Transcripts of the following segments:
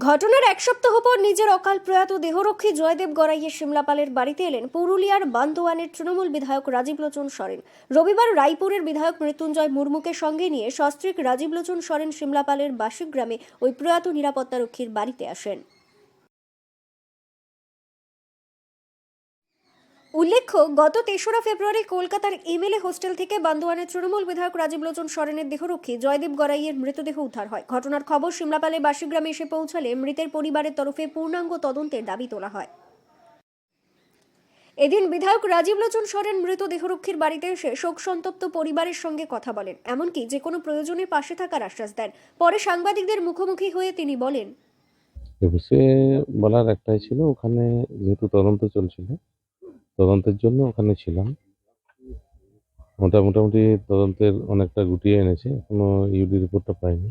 ঘটনার এক সপ্তাহ পর নিজের অকাল প্রয়াত দেহরক্ষী জয়দেব গড়াইয়ে শিমলাপালের বাড়িতে এলেন। পুরুলিয়ার বান্দোয়ানের তৃণমূল বিধায়ক রাজীব লোচন সরেন। রবিবার রায়পুরের বিধায়ক মৃত্যুঞ্জয় মুর্মুকে সঙ্গে নিয়ে সস্ত্রীক রাজীব লোচন সরেন শিমলাপালের বাসিক গ্রামে ওই প্রয়াত নিরাপত্তারক্ষীর বাড়িতে আসেন। উল্লেখ্য, গত তেসরা ফেব্রুয়ারি কলকাতার এমএলএ হোস্টেল থেকে বান্দোয়ানের তৃণমূল বিধায়ক রাজীব লোচন সরেনের দেহরক্ষী জয়দেব গড়াইয়ের মৃতদেহ উদ্ধার হয়। ঘটনার খবর সিমলাপালে বাসিগ্রামে এসে পৌঁছালে মৃতের পরিবারের তরফে পূর্ণাঙ্গ তদন্তের দাবি তোলা হয়। এদিন বিধায়ক রাজীব লোচন সরেন মৃত দেহরক্ষীর বাড়িতে এসে শোক সন্তপ্ত পরিবারের সঙ্গে কথা বলেন। এমনকি যে কোনো প্রয়োজনে পাশে থাকার আশ্বাস দেন। পরে সাংবাদিকদের মুখোমুখি হয়ে তিনি বলেন বলার একটাই ছিল, ওখানে যেহেতু তদন্ত চলছিল তদন্তের জন্য ওখানে ছিলাম। ওটা মোটামুটি তদন্তের অনেকটা গুটিয়ে এনেছে, এখনও ইউডি রিপোর্টটা পাইনি।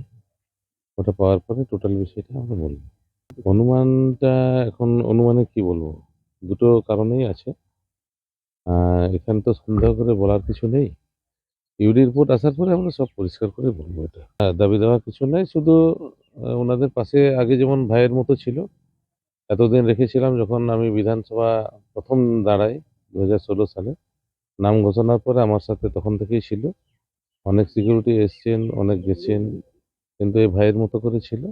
ওটা পাওয়ার পরে টোটাল বিষয়টা আমরা বলব। অনুমানটা এখন, অনুমানে কি বলব? দুটো কারণেই আছে। এখানে তো সন্দেহ করে বলার কিছু নেই। ইউডি রিপোর্ট আসার পরে আমরা সব পরিষ্কার করে বলব এটা। দাবি দেওয়ার কিছু নেই, শুধু ওনাদের পাশে আগে যেমন ভাইয়ের মতো ছিল এতদিন রেখেছিলাম যখন আমি বিধানসভা প্রথম দাঁড়াই দু হাজার ষোলো সালে। নাম ঘোষণার পরে আমার সাথে তখন থেকেই ছিল। অনেক সিকিউরিটি এসছেন, অনেক গেছেন, কিন্তু এই ভাইয়ের মতো করে ছিল।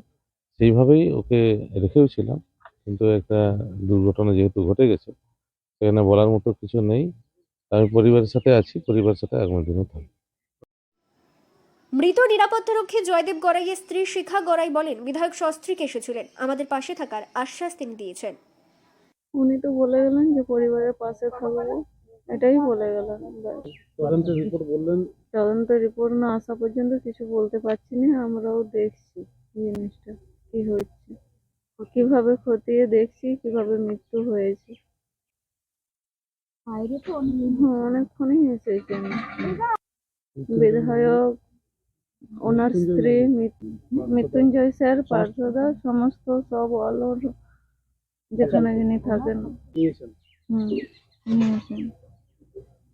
সেইভাবেই ওকে রেখেও ছিলাম। কিন্তু একটা দুর্ঘটনা যেহেতু ঘটে গেছে, সেখানে বলার মতো কিছু নেই। আমি পরিবারের সাথে আছি, পরিবারের সাথে আগামী দিনও থাকব। মৃত নিরাপত্তারক্ষী জয়দেব গড়াইয়ের স্ত্রী শিখা গড়াই বলেন বিধায়ক সস্ত্রীক এসেছিলেন আমাদের পাশে থাকার আশ্বাস তিনি দিয়েছেন। উনি তো বলে গেলেন যে পরিবারের পাশে থাকব। এটাই বলে গেলেন ব্যাস। তদন্তের রিপোর্ট বললেন? তদন্ত রিপোর্ট না আসা পর্যন্ত কিছু বলতে পারছি না। আমরাও দেখছি জিনিসটা কি হচ্ছে কীভাবে খতিয়ে দেখছি কীভাবে মৃত্যু হয়েছে। হ্যাঁ অনেকক্ষণই এসেছেন বিধায়ক ওনার স্ত্রী মৃত্যুঞ্জয় স্যার পার্থদা সমস্ত সব আলোর যেখানে যিনি থাকেন। দিয়েছেন হুম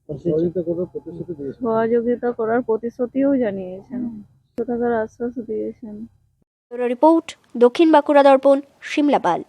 সহযোগিতা করার সহযোগিতা করার প্রতিশ্রুতিও জানিয়েছেন। থাকার আশ্বাস দিয়েছেন। রিপোর্ট দক্ষিণ বাঁকুড়া দর্পণ সিমলাপাল